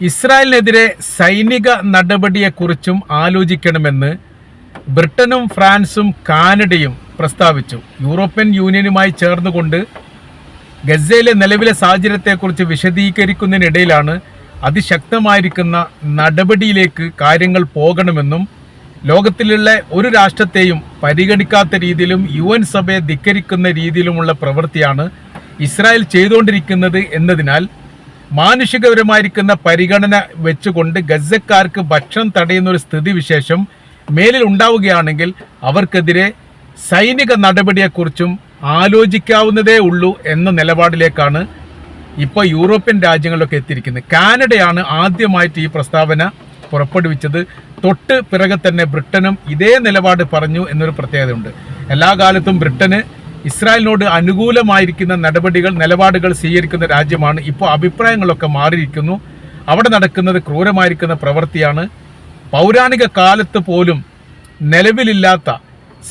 ഇസ്രായേലിനെതിരെ സൈനിക നടപടിയെക്കുറിച്ചും ആലോചിക്കണമെന്ന് ബ്രിട്ടനും ഫ്രാൻസും കാനഡയും പ്രസ്താവിച്ചു. യൂറോപ്യൻ യൂണിയനുമായി ചേർന്നുകൊണ്ട് ഗസയിലെ നിലവിലെ സാഹചര്യത്തെക്കുറിച്ച് വിശദീകരിക്കുന്നതിനിടയിലാണ് അതിശക്തമായിരിക്കുന്ന നടപടിയിലേക്ക് കാര്യങ്ങൾ പോകണമെന്നും ലോകത്തിലുള്ള ഒരു രാഷ്ട്രത്തെയും പരിഗണിക്കാത്ത രീതിയിലും യു എൻ സഭയെ ധിക്കരിക്കുന്ന രീതിയിലുമുള്ള പ്രവൃത്തിയാണ് ഇസ്രായേൽ ചെയ്തുകൊണ്ടിരിക്കുന്നത് എന്നതിനാൽ മാനുഷികപരമായിരിക്കുന്ന പരിഗണന വെച്ചുകൊണ്ട് ഗസക്കാർക്ക് ഭക്ഷണം തടയുന്ന ഒരു സ്ഥിതിവിശേഷം മേലിൽ ഉണ്ടാവുകയാണെങ്കിൽ അവർക്കെതിരെ സൈനിക നടപടിയെക്കുറിച്ചും ആലോചിക്കാവുന്നതേ ഉള്ളൂ എന്ന നിലപാടിലേക്കാണ് ഇപ്പോൾ യൂറോപ്യൻ രാജ്യങ്ങളിലൊക്കെ എത്തിയിരിക്കുന്നത്. കാനഡയാണ് ആദ്യമായിട്ട് ഈ പ്രസ്താവന പുറപ്പെടുവിച്ചത്. തൊട്ട് പിറകെ തന്നെ ബ്രിട്ടനും ഇതേ നിലപാട് പറഞ്ഞു എന്നൊരു പ്രത്യേകതയുണ്ട്. എല്ലാ കാലത്തും ബ്രിട്ടന് ഇസ്രായേലിനോട് അനുകൂലമായിരിക്കുന്ന നടപടികൾ നിലപാടുകൾ സ്വീകരിക്കുന്ന രാജ്യമാണ് ഇപ്പോൾ അഭിപ്രായങ്ങളൊക്കെ മാറിയിരിക്കുന്നു. അവിടെ നടക്കുന്നത് ക്രൂരമായിരിക്കുന്ന പ്രവൃത്തിയാണ്. പൗരാണിക കാലത്ത് പോലും നിലവിലില്ലാത്ത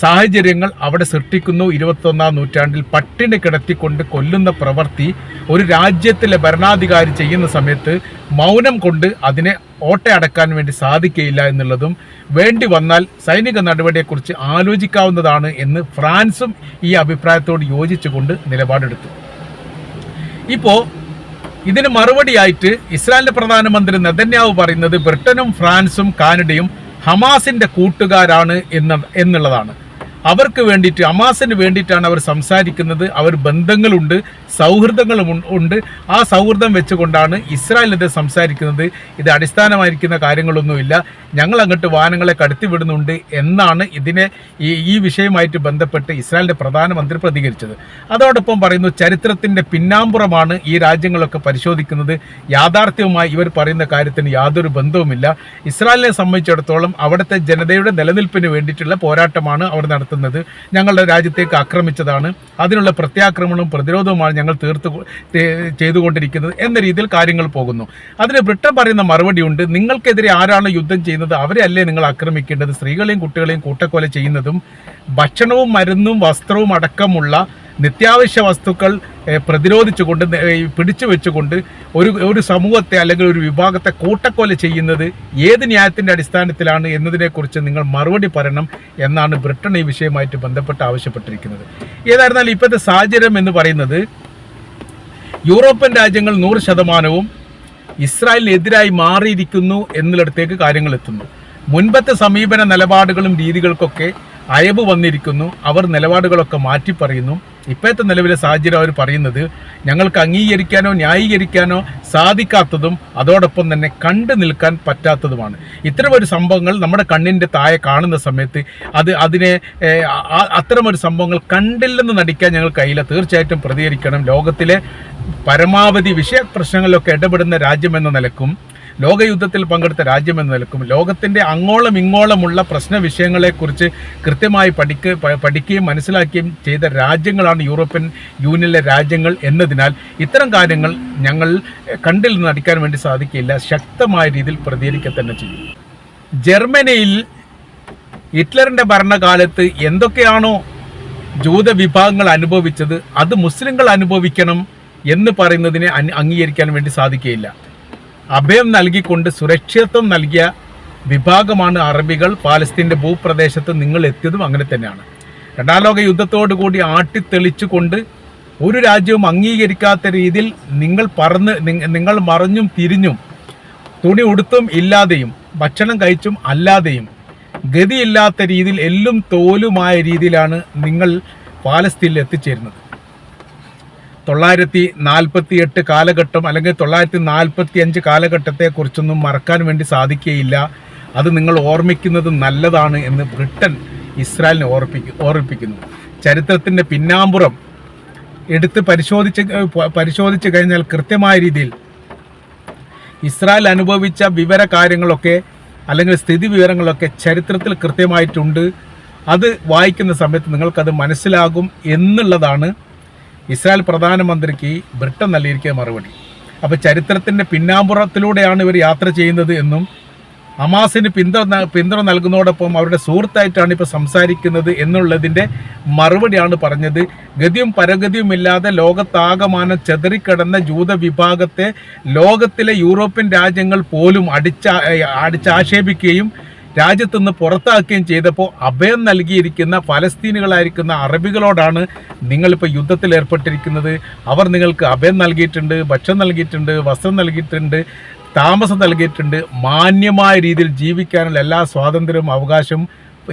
സാഹചര്യങ്ങൾ അവിടെ സൃഷ്ടിക്കുന്നു. ഇരുപത്തൊന്നാം നൂറ്റാണ്ടിൽ പട്ടിണി കിടത്തിക്കൊണ്ട് കൊല്ലുന്ന പ്രവൃത്തി ഒരു രാജ്യത്തിലെ ഭരണാധികാരി ചെയ്യുന്ന സമയത്ത് മൗനം കൊണ്ട് അതിനെ ഓട്ടയടക്കാൻ വേണ്ടി സാധിക്കുകയില്ല എന്നുള്ളതും വേണ്ടി വന്നാൽ സൈനിക നടപടിയെക്കുറിച്ച് ആലോചിക്കാവുന്നതാണ് എന്ന് ഫ്രാൻസും ഈ അഭിപ്രായത്തോട് യോജിച്ചുകൊണ്ട് നിലപാടെടുത്തു. ഇപ്പോൾ ഇതിന് മറുപടിയായിട്ട് ഇസ്രായേലിന്റെ പ്രധാനമന്ത്രി നെതന്യാവ് പറയുന്നത് ബ്രിട്ടനും ഫ്രാൻസും കാനഡയും ഹമാസിന്റെ കൂട്ടുകാരാണ് എന്ന എന്നുള്ളതാണ്. അവർക്ക് വേണ്ടിയിട്ട് അമാസിന് വേണ്ടിയിട്ടാണ് അവർ സംസാരിക്കുന്നത്. അവർ ബന്ധങ്ങളുണ്ട് സൗഹൃദങ്ങളും ഉണ്ട്. ആ സൗഹൃദം വെച്ചുകൊണ്ടാണ് ഇസ്രായേലിനെതിരെ സംസാരിക്കുന്നത്. ഇത് അടിസ്ഥാനമായിരിക്കുന്ന കാര്യങ്ങളൊന്നുമില്ല. ഞങ്ങൾ അങ്ങോട്ട് വാഹനങ്ങളെ കടത്തിവിടുന്നുണ്ട് എന്നാണ് ഇതിനെ ഈ ഈ വിഷയമായിട്ട് ബന്ധപ്പെട്ട് ഇസ്രായേലിന്റെ പ്രധാനമന്ത്രി പ്രതികരിച്ചത്. അതോടൊപ്പം പറയുന്നു ചരിത്രത്തിന്റെ പിന്നാമ്പുറമാണ് ഈ രാജ്യങ്ങളൊക്കെ പരിശോധിക്കുന്നത്. യാഥാർത്ഥ്യവുമായി ഇവർ പറയുന്ന കാര്യത്തിന് യാതൊരു ബന്ധവുമില്ല. ഇസ്രായേലിനെ സംബന്ധിച്ചിടത്തോളം അവിടുത്തെ ജനതയുടെ നിലനിൽപ്പിന് വേണ്ടിയിട്ടുള്ള പോരാട്ടമാണ് അവർ നടത്തുന്നത്. ഞങ്ങളുടെ രാജ്യത്തേക്ക് ആക്രമിച്ചതാണ്. അതിനുള്ള പ്രത്യാക്രമണവും പ്രതിരോധവുമാണ് ഞങ്ങൾ തീർത്ത് ചെയ്തുകൊണ്ടിരിക്കുന്നത് എന്ന രീതിയിൽ കാര്യങ്ങൾ പോകുന്നു. അതിന് ബ്രിട്ടൻ പറയുന്ന മറുപടിയുണ്ട്. നിങ്ങൾക്കെതിരെ ആരാണ് യുദ്ധം ചെയ്യുന്നത്? അവരെ അല്ലേ നിങ്ങൾ ആക്രമിക്കേണ്ടത്? സ്ത്രീകളെയും കുട്ടികളെയും കൂട്ടക്കൊല ചെയ്യുന്നതും ഭക്ഷണവും മരുന്നും വസ്ത്രവും അടക്കമുള്ള നിത്യാവശ്യ വസ്തുക്കൾ പ്രതിരോധിച്ചുകൊണ്ട് പിടിച്ചു വെച്ചുകൊണ്ട് ഒരു ഒരു സമൂഹത്തെ അല്ലെങ്കിൽ ഒരു വിഭാഗത്തെ കൂട്ടക്കൊല ചെയ്യുന്നത് ഏത് ന്യായത്തിന്റെ അടിസ്ഥാനത്തിലാണ് എന്നതിനെക്കുറിച്ച് നിങ്ങൾ മറുപടി പറയണം എന്നാണ് ബ്രിട്ടൻ ഈ വിഷയമായിട്ട് ബന്ധപ്പെട്ട് ആവശ്യപ്പെട്ടിരിക്കുന്നത്. ഏതായിരുന്നാലും ഇപ്പോഴത്തെ സാഹചര്യം എന്ന് പറയുന്നത് യൂറോപ്യൻ രാജ്യങ്ങൾ നൂറ് ശതമാനവും ഇസ്രായേലിനെതിരായി മാറിയിരിക്കുന്നു എന്നിടത്തേക്ക് കാര്യങ്ങൾ എത്തുന്നു. മുൻപത്തെ സമീപന നിലപാടുകളും രീതികൾക്കൊക്കെ അയവ് വന്നിരിക്കുന്നു. അവർ നിലപാടുകളൊക്കെ മാറ്റി പറയുന്നു ഇപ്പോഴത്തെ നിലവിലെ സാഹചര്യം അവർ പറയുന്നത് ഞങ്ങൾക്ക് അംഗീകരിക്കാനോ ന്യായീകരിക്കാനോ സാധിക്കാത്തതും അതോടൊപ്പം തന്നെ കണ്ടു നിൽക്കാൻ പറ്റാത്തതുമാണ്. ഇത്തരമൊരു സംഭവങ്ങൾ നമ്മുടെ കണ്ണിന്റെ താഴെ കാണുന്ന സമയത്ത് അത് അതിനെ അത്തരമൊരു സംഭവങ്ങൾ കണ്ടില്ലെന്ന് നടിക്കാൻ ഞങ്ങൾ കഴിയില്ല. തീർച്ചയായിട്ടും പ്രതികരിക്കണം. ലോകത്തിലെ പരമാവധി വിഷയ പ്രശ്നങ്ങളിലൊക്കെ ഇടപെടുന്ന രാജ്യമെന്ന നിലക്കും ലോകയുദ്ധത്തിൽ പങ്കെടുത്ത രാജ്യമെന്ന നിലക്കും ലോകത്തിന്റെ അങ്ങോളം ഇങ്ങോളമുള്ള പ്രശ്ന വിഷയങ്ങളെക്കുറിച്ച് കൃത്യമായി പഠിക്ക പഠിക്കുകയും മനസ്സിലാക്കുകയും ചെയ്ത രാജ്യങ്ങളാണ് യൂറോപ്യൻ യൂണിയനിലെ രാജ്യങ്ങൾ എന്നതിനാൽ ഇത്തരം കാര്യങ്ങൾ ഞങ്ങൾ കണ്ടിൽ നിന്ന് അടിക്കാൻ വേണ്ടി സാധിക്കില്ല. ശക്തമായ രീതിയിൽ പ്രതികരിക്കുക തന്നെ ചെയ്യും. ജർമ്മനിയിൽ ഹിറ്റ്ലറിന്റെ ഭരണകാലത്ത് എന്തൊക്കെയാണോ ജൂത വിഭാഗങ്ങൾ അനുഭവിച്ചത് അത് മുസ്ലിങ്ങൾ അനുഭവിക്കണം എന്ന് പറയുന്നതിനെ അംഗീകരിക്കാൻ വേണ്ടി സാധിക്കുകയില്ല. അഭയം നൽകിക്കൊണ്ട് സുരക്ഷിതത്വം നൽകിയ വിഭാഗമാണ് അറബികൾ. പാലസ്തീന്റെ ഭൂപ്രദേശത്ത് നിങ്ങൾ എത്തിയതും അങ്ങനെ തന്നെയാണ്. രണ്ടാം ലോക യുദ്ധത്തോടു കൂടി ആട്ടിത്തെളിച്ചുകൊണ്ട് ഒരു രാജ്യവും അംഗീകരിക്കാത്ത രീതിയിൽ നിങ്ങൾ പറന്ന് നിങ്ങൾ മറഞ്ഞും തിരിഞ്ഞും തുണി ഉടുത്തും ഇല്ലാതെയും ഭക്ഷണം കഴിച്ചും അല്ലാതെയും ഗതിയില്ലാത്ത രീതിയിൽ എല്ലും തോലുമായ രീതിയിലാണ് നിങ്ങൾ പാലസ്തീനിൽ എത്തിച്ചേരുന്നത്. തൊള്ളായിരത്തി നാൽപ്പത്തി എട്ട് കാലഘട്ടം അല്ലെങ്കിൽ തൊള്ളായിരത്തി നാൽപ്പത്തി അഞ്ച് കാലഘട്ടത്തെക്കുറിച്ചൊന്നും മറക്കാൻ വേണ്ടി സാധിക്കുകയില്ല. അത് നിങ്ങൾ ഓർമ്മിക്കുന്നത് നല്ലതാണ് എന്ന് ബ്രിട്ടൻ ഇസ്രായേലിനെ ഓർപ്പിക്കും ഓർമ്മിപ്പിക്കുന്നു. ചരിത്രത്തിന്റെ പിന്നാമ്പുറം എടുത്ത് പരിശോധിച്ച് പരിശോധിച്ച് കഴിഞ്ഞാൽ കൃത്യമായ രീതിയിൽ ഇസ്രായേൽ അനുഭവിച്ച വിവര കാര്യങ്ങളൊക്കെ അല്ലെങ്കിൽ സ്ഥിതി വിവരങ്ങളൊക്കെ ചരിത്രത്തിൽ കൃത്യമായിട്ടുണ്ട്. അത് വായിക്കുന്ന സമയത്ത് നിങ്ങൾക്കത് മനസ്സിലാകും എന്നുള്ളതാണ് ഇസ്രായേൽ പ്രധാനമന്ത്രിക്ക് ബ്രിട്ടൻ നൽകിയിരിക്കുന്ന മറുപടി. അപ്പോൾ ചരിത്രത്തിന്റെ പിന്നാമ്പുറത്തിലൂടെയാണ് ഇവർ യാത്ര ചെയ്യുന്നത് എന്നും ഹമാസിന് പിന്തുണ പിന്തുണ നൽകുന്നതോടൊപ്പം അവരുടെ സുഹൃത്തായിട്ടാണ് ഇപ്പോൾ സംസാരിക്കുന്നത് എന്നുള്ളതിന്റെ മറുപടിയാണ് പറഞ്ഞത്. ഗതിയും പരഗതിയും ഇല്ലാതെ ലോകത്താകമാനം ചെതറിക്കിടന്ന ജൂത വിഭാഗത്തെ ലോകത്തിലെ യൂറോപ്യൻ രാജ്യങ്ങൾ പോലും അടിച്ച അടിച്ചാക്ഷേപിക്കുകയും രാജ്യത്തു നിന്ന് പുറത്താക്കുകയും ചെയ്തപ്പോൾ അഭയം നൽകിയിരിക്കുന്ന ഫലസ്തീനുകളായിരിക്കുന്ന അറബികളോടാണ് നിങ്ങളിപ്പോൾ യുദ്ധത്തിൽ ഏർപ്പെട്ടിരിക്കുന്നത്. അവർ നിങ്ങൾക്ക് അഭയം നൽകിയിട്ടുണ്ട് ഭക്ഷണം നൽകിയിട്ടുണ്ട് വസ്ത്രം നൽകിയിട്ടുണ്ട് താമസം നൽകിയിട്ടുണ്ട്. മാന്യമായ രീതിയിൽ ജീവിക്കാനുള്ള എല്ലാ സ്വാതന്ത്ര്യവും അവകാശവും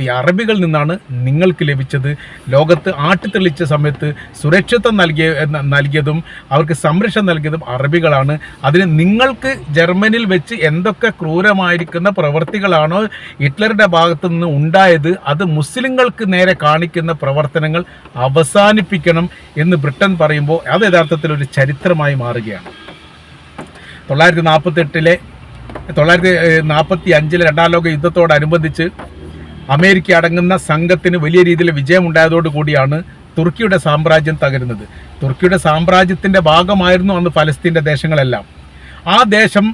ഈ അറബികളിൽ നിന്നാണ് നിങ്ങൾക്ക് ലഭിച്ചത്. ലോകത്ത് ആട്ടിത്തെളിച്ച സമയത്ത് സുരക്ഷിതത്വം നൽകിയ നൽകിയതും അവർക്ക് സംരക്ഷണം നൽകിയതും അറബികളാണ്. അതിന് നിങ്ങൾക്ക് ജർമ്മനിയിൽ വെച്ച് എന്തൊക്കെ ക്രൂരമായിരിക്കുന്ന പ്രവർത്തികളാണോ ഹിറ്റ്ലറുടെ ഭാഗത്തു നിന്ന് ഉണ്ടായത് അത് മുസ്ലിങ്ങൾക്ക് നേരെ കാണിക്കുന്ന പ്രവർത്തനങ്ങൾ അവസാനിപ്പിക്കണം എന്ന് ബ്രിട്ടൻ പറയുമ്പോൾ അത് യഥാർത്ഥത്തിൽ ഒരു ചരിത്രമായി മാറുകയാണ്. തൊള്ളായിരത്തി നാൽപ്പത്തെട്ടിലെ തൊള്ളായിരത്തി നാൽപ്പത്തി അഞ്ചിലെ രണ്ടാം ലോക യുദ്ധത്തോടനുബന്ധിച്ച് അമേരിക്ക അടങ്ങുന്ന സംഘത്തിന് വലിയ രീതിയിൽ വിജയമുണ്ടായതോടുകൂടിയാണ് തുർക്കിയുടെ സാമ്രാജ്യം തകരുന്നത്. തുർക്കിയുടെ സാമ്രാജ്യത്തിന്റെ ഭാഗമായിരുന്നു അന്ന് ഫലസ്തീന്റെ ദേശങ്ങളെല്ലാം. ആ ദേശം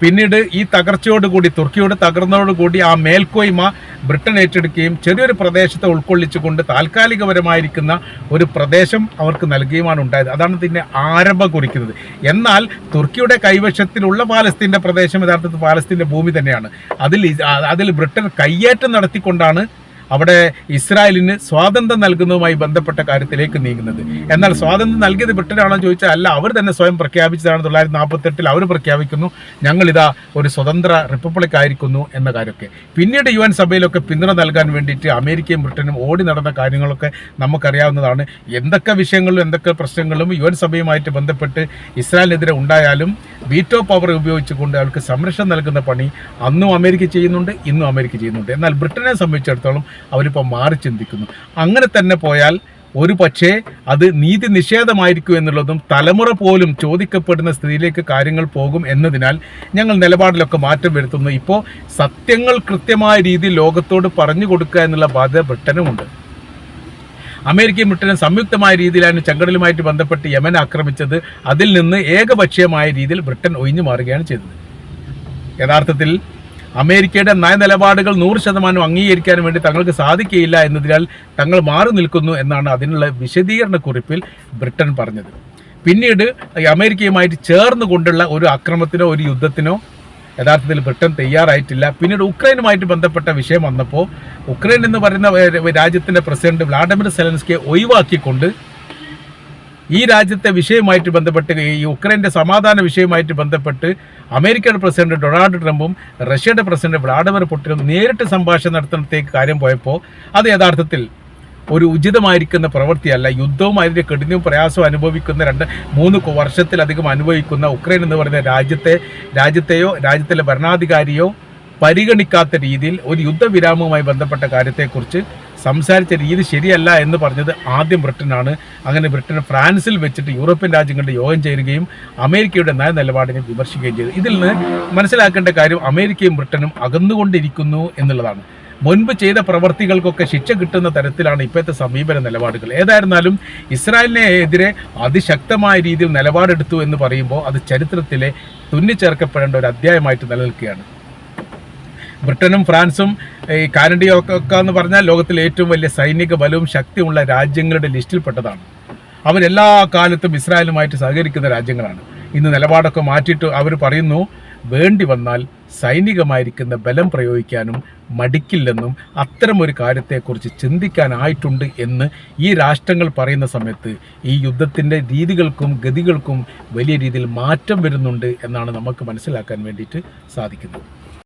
പിന്നീട് ഈ തകർച്ചയോടുകൂടി തുർക്കിയോട് തകർന്നതോടുകൂടി ആ മേൽക്കോയ്മ ബ്രിട്ടൻ ഏറ്റെടുക്കുകയും ചെറിയൊരു പ്രദേശത്തെ ഉൾക്കൊള്ളിച്ചുകൊണ്ട് താൽക്കാലികപരമായിരിക്കുന്ന ഒരു പ്രദേശം അവർക്ക് നൽകുകയുമാണ് ഉണ്ടായത്. അതാണ് ഇതിന്റെ ആരംഭം കുറിക്കുന്നത്. എന്നാൽ തുർക്കിയുടെ കൈവശത്തിലുള്ള പാലസ്തീന്റെ പ്രദേശം യഥാർത്ഥത്തിൽ പാലസ്തീന്റെ ഭൂമി തന്നെയാണ്. അതിൽ അതിൽ ബ്രിട്ടൻ കയ്യേറ്റം നടത്തിക്കൊണ്ടാണ് അവിടെ ഇസ്രായേലിന് സ്വാതന്ത്ര്യം നൽകുന്നതുമായി ബന്ധപ്പെട്ട കാര്യത്തിലേക്ക് നീങ്ങുന്നത്. എന്നാൽ സ്വാതന്ത്ര്യം നൽകിയത് ബ്രിട്ടനാണോ ചോദിച്ചാൽ അല്ല അവർ തന്നെ സ്വയം പ്രഖ്യാപിച്ചതാണ്. തൊള്ളായിരത്തി നാൽപ്പത്തെട്ടിൽ അവർ പ്രഖ്യാപിക്കുന്നു ഞങ്ങളിതാ ഒരു സ്വതന്ത്ര റിപ്പബ്ലിക് ആയിരിക്കുന്നു എന്ന കാര്യമൊക്കെ. പിന്നീട് യു എൻ സഭയിലൊക്കെ പിന്തുണ നൽകാൻ വേണ്ടിയിട്ട് അമേരിക്കയും ബ്രിട്ടനും ഓടി നടന്ന കാര്യങ്ങളൊക്കെ നമുക്കറിയാവുന്നതാണ്. എന്തൊക്കെ വിഷയങ്ങളും എന്തൊക്കെ പ്രശ്നങ്ങളും യു എൻ സഭയുമായിട്ട് ബന്ധപ്പെട്ട് ഇസ്രായേലിനെതിരെ ഉണ്ടായാലും വീറ്റോ പവർ ഉപയോഗിച്ചുകൊണ്ട് അവർക്ക് സംരക്ഷണം നൽകുന്ന പണി അന്നും അമേരിക്ക ചെയ്യുന്നുണ്ട് ഇന്നും അമേരിക്ക ചെയ്യുന്നുണ്ട്. എന്നാൽ ബ്രിട്ടനെ സംബന്ധിച്ചിടത്തോളം അവരിപ്പോൾ മാറി ചിന്തിക്കുന്നു. അങ്ങനെ തന്നെ പോയാൽ ഒരു പക്ഷേ അത് നീതി നിഷേധമായിരിക്കും എന്നുള്ളതും തലമുറ പോലും ചോദിക്കപ്പെടുന്ന സ്ഥിതിയിലേക്ക് കാര്യങ്ങൾ പോകും എന്നതിനാൽ ഞങ്ങൾ നിലപാടിലൊക്കെ മാറ്റം വരുത്തുന്നു. ഇപ്പോൾ സത്യങ്ങൾ കൃത്യമായ രീതി ലോകത്തോട് പറഞ്ഞു കൊടുക്കുക എന്നുള്ള ബാധ്യത ബ്രിട്ടനുമുണ്ട്. അമേരിക്കയും ബ്രിട്ടനും സംയുക്തമായ രീതിയിലാണ് ചെങ്കടലുമായിട്ട് ബന്ധപ്പെട്ട് യമൻ ആക്രമിച്ചത്. അതിൽ നിന്ന് ഏകപക്ഷീയമായ രീതിയിൽ ബ്രിട്ടൻ ഒഴിഞ്ഞു മാറുകയാണ് ചെയ്തത്. യഥാർത്ഥത്തിൽ അമേരിക്കയുടെ നയനിലപാടുകൾ നൂറ് ശതമാനം അംഗീകരിക്കാൻ വേണ്ടി തങ്ങൾക്ക് സാധിക്കുകയില്ല എന്നതിനാൽ തങ്ങൾ മാറി നിൽക്കുന്നു എന്നാണ് അതിനുള്ള വിശദീകരണ കുറിപ്പിൽ ബ്രിട്ടൻ പറഞ്ഞത്. പിന്നീട് അമേരിക്കയുമായിട്ട് ചേർന്ന് കൊണ്ടുള്ള ഒരു അക്രമത്തിനോ ഒരു യുദ്ധത്തിനോ യഥാർത്ഥത്തിൽ ബ്രിട്ടൻ തയ്യാറായിട്ടില്ല. പിന്നീട് ഉക്രൈനുമായിട്ട് ബന്ധപ്പെട്ട വിഷയം വന്നപ്പോൾ ഉക്രൈൻ എന്ന് പറയുന്ന രാജ്യത്തിന്റെ പ്രസിഡന്റ് വ്ളാഡിമിർ സെലൻസ്കിയെ ഒഴിവാക്കിക്കൊണ്ട് ഈ രാജ്യത്തെ വിഷയമായിട്ട് ബന്ധപ്പെട്ട് ഈ ഉക്രൈന്റെ സമാധാന വിഷയമായിട്ട് ബന്ധപ്പെട്ട് അമേരിക്കയുടെ പ്രസിഡന്റ് ഡൊണാൾഡ് ട്രംപും റഷ്യയുടെ പ്രസിഡന്റ് വ്ളാഡിമിർ പുട്ടിനും നേരിട്ട് സംഭാഷണം നടത്തുന്നത്തേക്ക് കാര്യം പോയപ്പോൾ അത് യഥാർത്ഥത്തിൽ ഒരു ഉചിതമായിരിക്കുന്ന പ്രവൃത്തിയല്ല. യുദ്ധവും അതിന്റെ കഠിനവും പ്രയാസവും അനുഭവിക്കുന്ന രണ്ട് മൂന്ന് വർഷത്തിലധികം അനുഭവിക്കുന്ന ഉക്രൈൻ എന്ന് പറയുന്ന രാജ്യത്തെ രാജ്യത്തെയോ രാജ്യത്തിലെ ഭരണാധികാരിയോ പരിഗണിക്കാത്ത രീതിയിൽ ഒരു യുദ്ധവിരാമവുമായി ബന്ധപ്പെട്ട കാര്യത്തെക്കുറിച്ച് സംസാരിച്ച രീതി ശരിയല്ല എന്ന് പറഞ്ഞത് ആദ്യം ബ്രിട്ടനാണ്. അങ്ങനെ ബ്രിട്ടൻ ഫ്രാൻസിൽ വെച്ചിട്ട് യൂറോപ്യൻ രാജ്യങ്ങളുടെ യോഗം ചേരുകയും അമേരിക്കയുടെ നയ നിലപാടിനെ വിമർശിക്കുകയും ചെയ്തു. ഇതിൽ നിന്ന് മനസ്സിലാക്കേണ്ട കാര്യം അമേരിക്കയും ബ്രിട്ടനും അകന്നുകൊണ്ടിരിക്കുന്നു എന്നുള്ളതാണ്. മുൻപ് ചെയ്ത പ്രവർത്തികൾക്കൊക്കെ ശിക്ഷ കിട്ടുന്ന തരത്തിലാണ് ഇപ്പോഴത്തെ സമീപന നിലപാടുകൾ. ഏതായിരുന്നാലും ഇസ്രായേലിനെ എതിരെ അതിശക്തമായ രീതിയിൽ നിലപാടെടുത്തു എന്ന് പറയുമ്പോൾ അത് ചരിത്രത്തിലെ തുന്നിച്ചേർക്കപ്പെടേണ്ട ഒരു അധ്യായമായിട്ട് നിലനിൽക്കുകയാണ്. ബ്രിട്ടനും ഫ്രാൻസും ഈ കാനഡയും ഒക്കെ എന്ന് പറഞ്ഞാൽ ലോകത്തിലെ ഏറ്റവും വലിയ സൈനിക ബലവും ശക്തിയുള്ള രാജ്യങ്ങളുടെ ലിസ്റ്റിൽപ്പെട്ടതാണ്. അവരെല്ലാ കാലത്തും ഇസ്രായേലുമായിട്ട് സഹകരിക്കുന്ന രാജ്യങ്ങളാണ്. ഇന്ന് നിലപാടൊക്കെ മാറ്റിയിട്ട് അവർ പറയുന്നു വേണ്ടി വന്നാൽ സൈനികമായിരിക്കുന്ന ബലം പ്രയോഗിക്കാനും മടിക്കില്ലെന്നും അത്തരമൊരു കാര്യത്തെക്കുറിച്ച് ചിന്തിക്കാനായിട്ടുണ്ട് എന്ന് ഈ രാഷ്ട്രങ്ങൾ പറയുന്ന സമയത്ത് ഈ യുദ്ധത്തിന്റെ രീതികൾക്കും ഗതികൾക്കും വലിയ രീതിയിൽ മാറ്റം വരുന്നുണ്ട് എന്നാണ് നമുക്ക് മനസ്സിലാക്കാൻ വേണ്ടിയിട്ട് സാധിക്കുന്നത്.